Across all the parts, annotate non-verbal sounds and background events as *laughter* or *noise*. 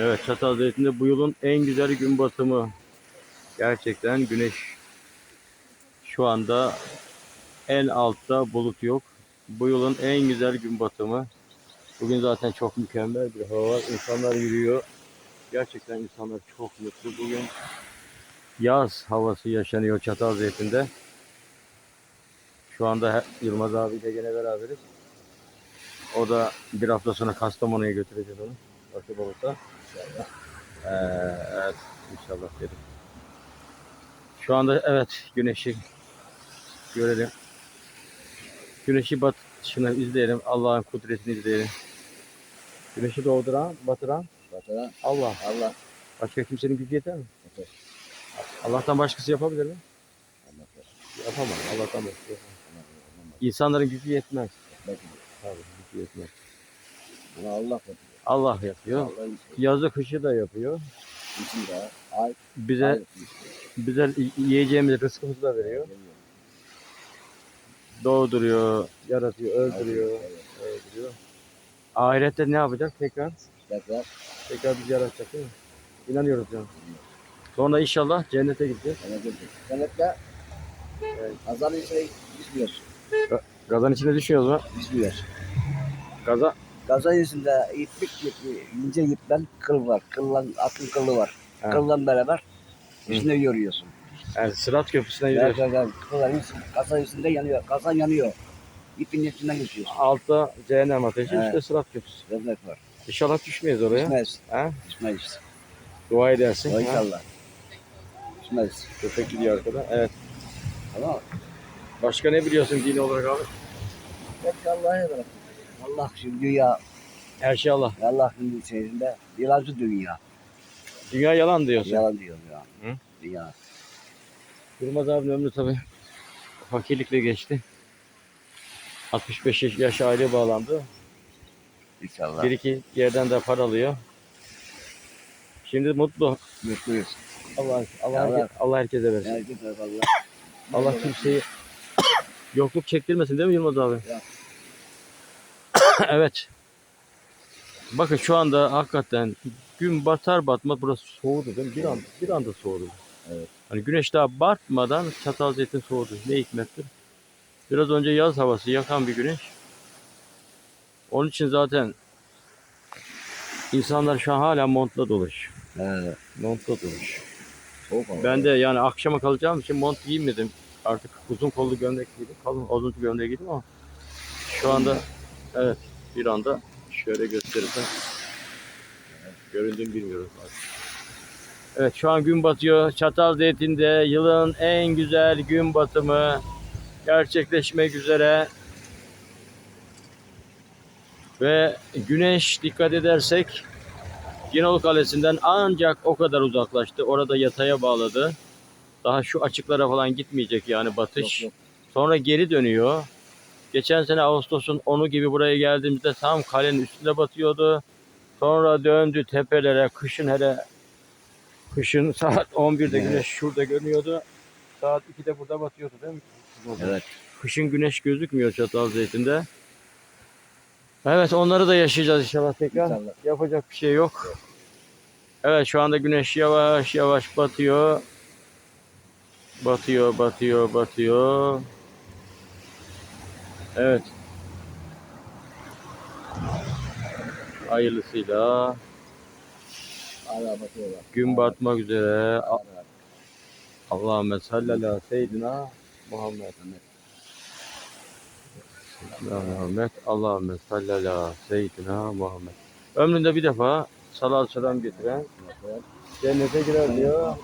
Evet Çatalzeytin'de bu yılın en güzel gün batımı. Gerçekten güneş şu anda en altta bulut yok. Bu yılın en güzel gün batımı. Bugün zaten çok mükemmel bir hava var. İnsanlar yürüyor. Gerçekten insanlar çok mutlu. Bugün yaz havası yaşanıyor Çatalzeytin'de. Şu anda Yılmaz abiyle gene beraberiz. O da bir hafta sonra Kastamonu'ya götüreceğiz onu. Nasip olursa. Ee, evet inşallah dedim. Şu anda evet güneşi görelim. Güneşi batışını izleyelim. Allah'ın kudretini izleyelim. Güneşi doğduran, batıran Batıran Allah. Allah. Başka kimsenin gücü yeter mi? Yeter. Allah'tan başkası yapabilir mi? Allah. Yapamaz. Allah'tan başkası yapamaz. İnsanların gücü yetmez. Belki Tabii gücü yetmez. Bunu Allah yapıyor. Allah yapıyor. Allah'ın Yazı kışı da yapıyor. içinde ay Bize ay- bize yiyeceğimiz rızkımızı da veriyor. Doğduruyor, yaratıyor, öldürüyor, Evet. öldürüyor. Ahirette ne yapacak? Tekrar Tekrar tekrar bizi yaratacak değil mi? İnanıyoruz yani. Sonra inşallah cennete gideceğiz. sana gelecek. Cennette Evet. kazanın içine düşmüyorsun. Gazan içine düşüyoruz mu? Düşmüyorsun. Gaza Gazan yüzünde iplik iplik, ince ipten kıl var. Kıllan, atın kılı var. Evet. Kıllan beraber Hı. üstüne yoruyorsun. yani sırat köprüsüne gidiyoruz. Gerçekten kılların kazan yüzünde yanıyor. Kazan yanıyor. İpin içinden geçiyorsun. Altta cehennem ateşi, Evet. üstte sırat köprüsü. Reznek var. İnşallah düşmeyiz oraya. Düşmez. Ha? Düşmez. Dua edersin. Ha? inşallah. Düşmez. Köpek gidiyor arkada. Evet. Tamam mı? Başka ne biliyorsun dini olarak abi? Hep Allah'a bırak. Allah şu dünya, Her şey Allah. Allah'ın içerisinde yalancı dünya. Dünya yalan diyorsun. Yalan diyor ya. Hı? Dünya. Yılmaz abinin ömrü tabi fakirlikle geçti. 65 yaş, yaş aile bağlandı. İnşallah. Bir iki yerden de para alıyor. Şimdi mutlu. Mutluyuz. Allah Allah, Allah. herke- Allah herkese versin. Herkes Allah. Allah kimseyi yokluk çektirmesin değil mi Yılmaz abi? Ya. *coughs* evet. Bakın şu anda hakikaten gün batar batmaz burası soğudu değil mi? Bir anda, bir anda soğudu. Evet. Hani güneş daha batmadan çatal zeytin soğudu. Ne hikmettir? Biraz önce yaz havası yakan bir güneş. Onun için zaten insanlar şu an hala montla dolaşıyor. Evet. Montla dolaşıyor. Soğuk hava. Ben de yani akşama kalacağım için mont giymedim. Artık uzun kollu gömlek giydim. Kalın uzun gömlek giydim ama şu anda evet bir anda şöyle gösterirsem göründüğünü bilmiyorum. Evet şu an gün batıyor. Çatalzeytin'de yılın en güzel gün batımı gerçekleşmek üzere. Ve güneş dikkat edersek Cinol Kalesi'nden ancak o kadar uzaklaştı. Orada yataya bağladı. Daha şu açıklara falan gitmeyecek yani batış. Yok, yok. Sonra geri dönüyor. Geçen sene Ağustos'un 10'u gibi buraya geldiğimizde tam kalenin üstünde batıyordu. Sonra döndü tepelere, kışın hele kışın *laughs* saat 11'de Evet. güneş şurada görünüyordu. Saat 2'de burada batıyordu değil mi? Evet. Kışın güneş gözükmüyor Çatalzeytin'de. Evet onları da yaşayacağız inşallah tekrar. İnşallah. Yapacak bir şey yok. Evet şu anda güneş yavaş yavaş batıyor. Batıyor, batıyor, batıyor. Evet. Hayırlısıyla gün batmak üzere. Allahümme salli ala seyyidina Muhammed. Seyyidina Muhammed. Allahümme salli ala seyyidina Muhammed. Ömründe bir defa salat selam getiren cennete girer diyor.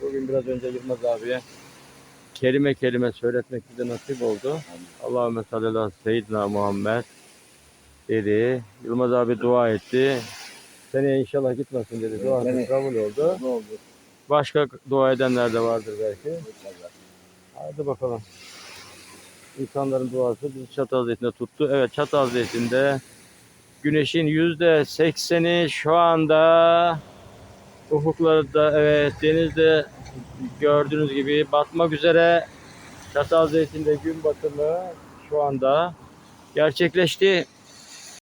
Bugün biraz önce Yılmaz abiye kelime kelime söyletmek bize nasip oldu. Allahümme salli ala seyyidina Muhammed dedi. Yılmaz abi dua etti. Seneye inşallah gitmesin dedi. Duası Evet. kabul oldu. Ne oldu? Başka dua edenler de vardır belki. Hadi bakalım. İnsanların duası bizi Çatalzeytin'de tuttu. Evet Çatalzeytin'de güneşin yüzde sekseni şu anda ufuklarda evet denizde gördüğünüz gibi batmak üzere. Çatalzeytin'de gün batımı şu anda gerçekleşti.